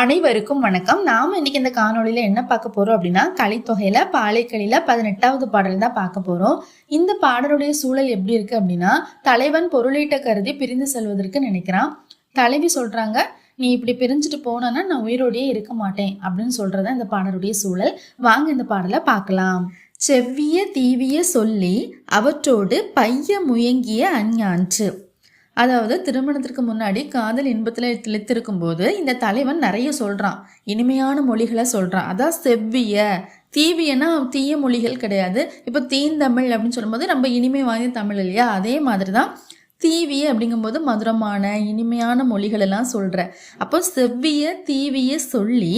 அனைவருக்கும் வணக்கம். நாம இன்னைக்கு இந்த காணொலியில் என்ன பார்க்க போறோம் அப்படின்னா கலித்தொகையில பாலைக்களியில பதினெட்டாவது பாடல் தான் பார்க்க போறோம். இந்த பாடலுடைய சூழல் எப்படி இருக்கு அப்படின்னா தலைவன் பொருளீட்ட கருதி பிரிந்து செல்வதற்கு நினைக்கிறான். தலைவி சொல்றாங்க நீ இப்படி பிரிஞ்சுட்டு போனேன்னா நான் உயிரோடையே இருக்க மாட்டேன் அப்படின்னு சொல்றதா இந்த பாடலுடைய சூழல். வாங்க இந்த பாடலை பார்க்கலாம். செவ்விய தீவிய சொல்லி அவற்றோடு பைய முயங்கிய அஞ்ஞான்று அதாவது திருமணத்திற்கு முன்னாடி காதல் இன்பத்தில் திளைத்திருக்கும் போது இந்த தலைவன் நிறைய சொல்கிறான் இனிமையான மொழிகளை சொல்கிறான் அதான் செவ்விய தீவியனா தீய மொழிகள் கிடையாது. இப்போ தீந்தமிழ் அப்படின்னு சொல்லும்போது ரொம்ப இனிமை வாய்ந்த தமிழ் இல்லையா? அதே மாதிரி தான் தீவிய அப்படிங்கும்போது மதுரமான இனிமையான மொழிகள் எல்லாம் சொல்கிற அப்போ செவ்விய தீவிய சொல்லி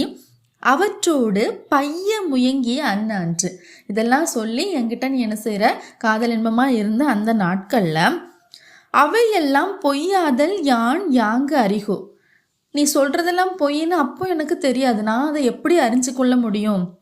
அவற்றோடு பைய முயங்கிய அண்ணான்று. இதெல்லாம் சொல்லி என்கிட்ட நீ என்ன செய்கிற காதல் இன்பமாக இருந்த அந்த நாட்களில் அவையெல்லாம் பொய்யாதல் யான் யாங்கு அறிகோ? நீ சொல்றதெல்லாம் பொய்ன்னு அப்போ எனக்கு தெரியாது. நான் அதை எப்படி அறிஞ்சு கொள்ள முடியும்?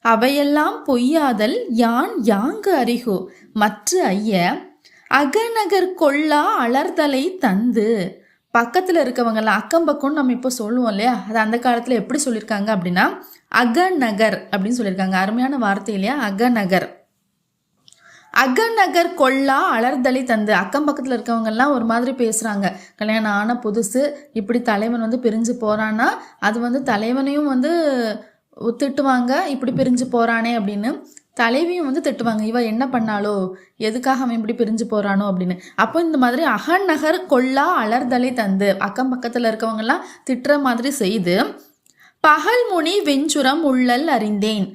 அவையெல்லாம் பொய்யாதல் யான் யாங்கு அறிகோ? மற்ற ஐய அகநகர் கொள்ளா அலர்தலை தந்து. பக்கத்தில் இருக்கவங்கெல்லாம் அக்கம் பக்கம்னு நம்ம இப்போ சொல்லுவோம் இல்லையா? அது அந்த காலத்தில் எப்படி சொல்லியிருக்காங்க அப்படின்னா அகநகர் அப்படின்னு சொல்லியிருக்காங்க. அருமையான வார்த்தை இல்லையா? அகநகர். அகநகர் கொள்ளா அலர்தலை தந்து. அக்கம் பக்கத்தில் இருக்கவங்கெல்லாம் ஒரு மாதிரி பேசுகிறாங்க கல்யாணம் ஆன புதுசு இப்படி தலைவன் வந்து பிரிஞ்சு போகிறான்னா அது வந்து தலைவனையும் வந்து திட்டுவாங்க இப்படி பிரிஞ்சு போகிறானே அப்படின்னு. தலைவியும் வந்து திட்டுவாங்க. இவ என்ன பண்ணாலோ எதுக்காக அவன் இப்படி பிரிஞ்சு போகிறானோ அப்படின்னு. அப்போ இந்த மாதிரி அகநகர் கொள்ளா அலர்தலை தந்து. அக்கம் பக்கத்தில் இருக்கவங்கெல்லாம் திட்டுற மாதிரி செய்து பகல் முனி வெஞ்சுரம் உள்ளல் அறிந்தேன்.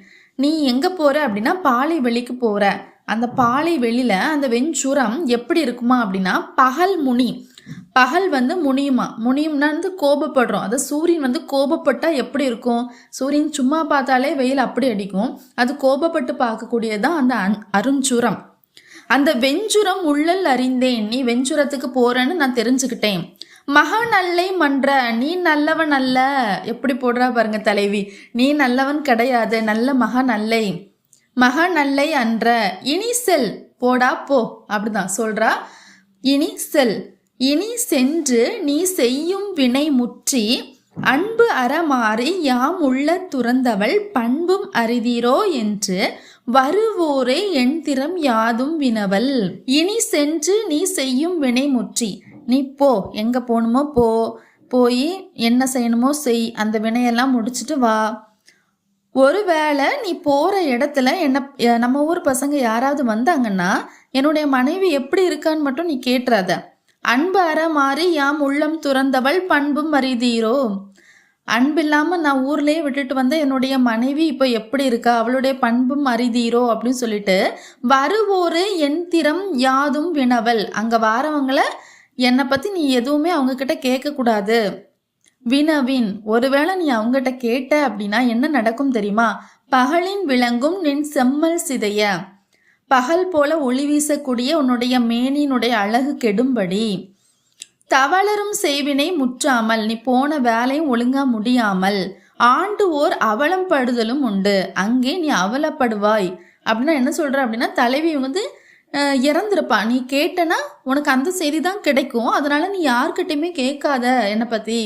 நீ எங்கே போகிற அப்படின்னா பாலை வெளிக்கு போகிற அந்த பாலை வெளியில் அந்த வெஞ்சுரம் எப்படி இருக்குமா அப்படின்னா பகல் முனி. பகல் வந்து முனியுமா? முனியும்னா வந்து கோபப்படுறோம். அது சூரியன் வந்து கோபப்பட்டால் எப்படி இருக்கும்? சூரியன் சும்மா பார்த்தாலே வெயில் அப்படி அடிக்கும். அது கோபப்பட்டு பார்க்கக்கூடியதான் அந்த அருஞ்சுரம். அந்த வெஞ்சுரம் உள்ளல் அறிந்தேன். நீ வெஞ்சுரத்துக்கு போறேன்னு நான் தெரிஞ்சுக்கிட்டேன். மகா நல்லை மன்ற நீ நல்லவன் அல்ல. எப்படி போடுறா பாருங்க தலைவி. நீ நல்லவன் கிடையாது நல்ல மகா நல்லை மகநல்லை அன்ற. இனி செல். போடா போ. அப்படிதான் சொல்றா. இனி செல். இனி சென்று நீ செய்யும் வினை முற்றி அன்பு அறமாறி யாம் உள்ள துறந்தவள் பண்பும் அறிதீரோ என்று வருவோரே என் திறம் யாதும் வினவல். இனி சென்று நீ செய்யும் வினை முற்றி. நீ போ. எங்க போகணுமோ போ. போய் என்ன செய்யணுமோ செய். அந்த வினையெல்லாம் முடிச்சுட்டு வா. ஒருவேளை நீ போகிற இடத்துல என்ன நம்ம ஊர் பசங்க யாராவது வந்தாங்கன்னா என்னுடைய மனைவி எப்படி இருக்கான்னு மட்டும் நீ கேட்டுறாத. அன்பு அற மாறி யாம் உள்ளம் துறந்தவள் பண்பும் அறிதீரோ. அன்பில்லாமல் நான் ஊர்லேயே விட்டுட்டு வந்த என்னுடைய மனைவி இப்போ எப்படி இருக்கா? அவளுடைய பண்பும் அறிதீரோ அப்படின்னு சொல்லிட்டு வருவோரு என் திறம் யாதும் வினவல். அங்கே வாரவங்களை என்னை பற்றி நீ எதுவுமே அவங்கக்கிட்ட கேட்கக்கூடாது. வினவின் ஒருவேளை நீ அவங்ககிட்ட கேட்ட அப்படின்னா என்ன நடக்கும் தெரியுமா? பகலின் விளங்கும் நின் செம்மல் சிதைய. பகல் போல ஒளி வீசக்கூடிய உன்னுடைய மேனினுடைய அழகு கெடும்படி. தவளரும் செய்வினை முற்றாமல் நீ போன வேலையும் ஒழுங்கா முடியாமல் ஆண்டு ஓர் அவலம் படுதலும் உண்டு. அங்கே நீ அவலப்படுவாய். அப்படின்னா என்ன சொல்ற அப்படின்னா தலைவி வந்து இறந்துருப்பா. நீ கேட்டனா உனக்கு அந்த செய்தி தான் கிடைக்கும். அதனால நீ யார்கிட்டயுமே கேட்காத என்னை பத்தி.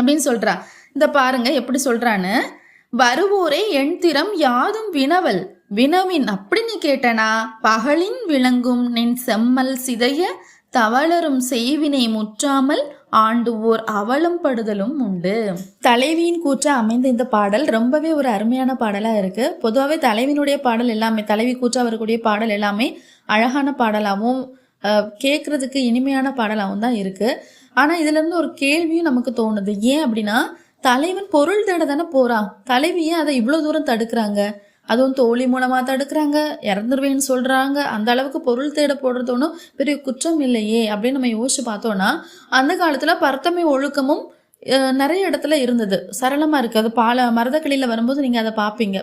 அப்படின்னு சொல்றா. இந்த பாருங்க எப்படி சொல்றான்னு. வருவோரே என் திறம் யாதும் வினவல். வினவின் அப்படின்னு கேட்டனா? பகலின் விளங்கும் நின் செம்மல் சிதைய தவளரும் செய்வினை முற்றாமல் ஆண்டு ஓர் அவலம் படுதலும் உண்டு. தலைவியின் கூற்ற அமைந்த இந்த பாடல் ரொம்பவே ஒரு அருமையான பாடலா இருக்கு. பொதுவாகவே தலைவினுடைய பாடல் எல்லாமே தலைவி கூற்ற வரக்கூடிய பாடல் எல்லாமே அழகான பாடலாகவும் கேட்குறதுக்கு இனிமையான பாடலாகவும் தான் இருக்குது ஆனால் இதுலேருந்து ஒரு கேள்வியும் நமக்கு தோணுது. ஏன் அப்படின்னா தலைவன் பொருள் தேட தானே போகிறான் தலைவியே அதை இவ்வளோ தூரம் தடுக்கிறாங்க? அதுவும் தோழி மூலமாக தடுக்கிறாங்க இறந்துருவேன்னு சொல்கிறாங்க அந்த அளவுக்கு பொருள் தேட போடுறது ஒன்றும் பெரிய குற்றம் இல்லையே அப்படின்னு நம்ம யோசிச்சு பார்த்தோன்னா அந்த காலத்தில் பரத்தமை ஒழுக்கமும் நிறைய இடத்துல இருந்தது. சரளமாக இருக்குது அது பால மரதக்கிளியில் வரும்போது நீங்கள் அதை பார்ப்பீங்க.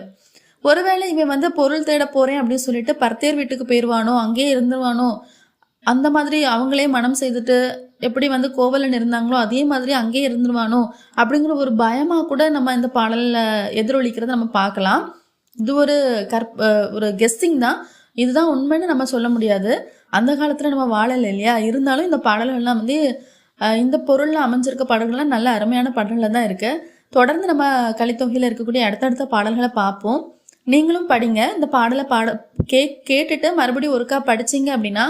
ஒருவேளை இவன் வந்து பொருள் தேட போகிறேன் அப்படின்னு சொல்லிட்டு பர்த்தேர் வீட்டுக்கு போயிடுவானோ அங்கேயே இருந்துருவானோ அந்த மாதிரி அவங்களே மனம் செய்துட்டு எப்படி வந்து கோவலன் இருந்தாங்களோ அதே மாதிரி அங்கேயே இருந்துருவானோ அப்படிங்கிற ஒரு பயமாக கூட நம்ம இந்த பாடலில் எதிரொலிக்கிறத நம்ம பார்க்கலாம். இது ஒரு கற்ப ஒரு கெஸ்ஸிங் தான். இதுதான் உண்மைன்னு நம்ம சொல்ல முடியாது. அந்த காலத்தில் நம்ம வாழலை இல்லையா? இருந்தாலும் இந்த பாடல்கள்லாம் வந்து இந்த பொருளில் அமைஞ்சிருக்க பாடல்கள்லாம் நல்ல அருமையான பாடல்கள் தான் இருக்குது தொடர்ந்து நம்ம கலித்தொகையில் இருக்கக்கூடிய அடுத்தடுத்த பாடல்களை பார்ப்போம். நீங்களும் படிங்க. இந்த பாடலை பாட கே கேட்டுட்டு மறுபடியும் ஒருக்கா படிச்சீங்க அப்படின்னா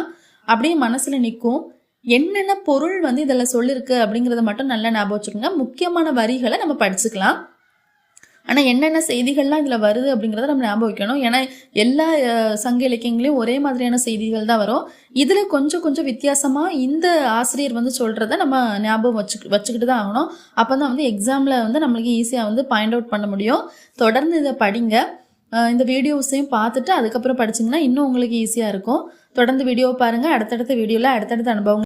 அப்படியே மனசில் நிற்கும் என்னென்ன பொருள் வந்து இதில் சொல்லியிருக்கு அப்படிங்கிறத மட்டும் நல்லா ஞாபகம் வச்சுக்கோங்க. முக்கியமான வரிகளை நம்ம படிச்சுக்கலாம். ஆனால் என்னென்ன செய்திகள்லாம் இதில் வருது அப்படிங்கிறத நம்ம ஞாபகம் வைக்கணும். ஏன்னா எல்லா சங்க இலக்கியங்களையும் ஒரே மாதிரியான செய்திகள் தான் வரும். இதில் கொஞ்சம் கொஞ்சம் வித்தியாசமாக இந்த ஆசிரியர் வந்து சொல்கிறத நம்ம ஞாபகம் வச்சு வச்சுக்கிட்டு தான் ஆகணும். அப்போ தான் வந்து எக்ஸாமில் வந்து நம்மளுக்கு ஈஸியாக வந்து பாயிண்ட் அவுட் பண்ண முடியும். தொடர்ந்து இதை படிங்க. இந்த வீடியோஸையும் பார்த்துட்டு அதுக்கப்புறம் படிச்சிங்கன்னா இன்னும் உங்களுக்கு ஈஸியாக இருக்கும். தொடர்ந்து வீடியோ பாருங்கள் அடுத்தடுத்த வீடியோவில் அடுத்தடுத்த அனுபவங்கள்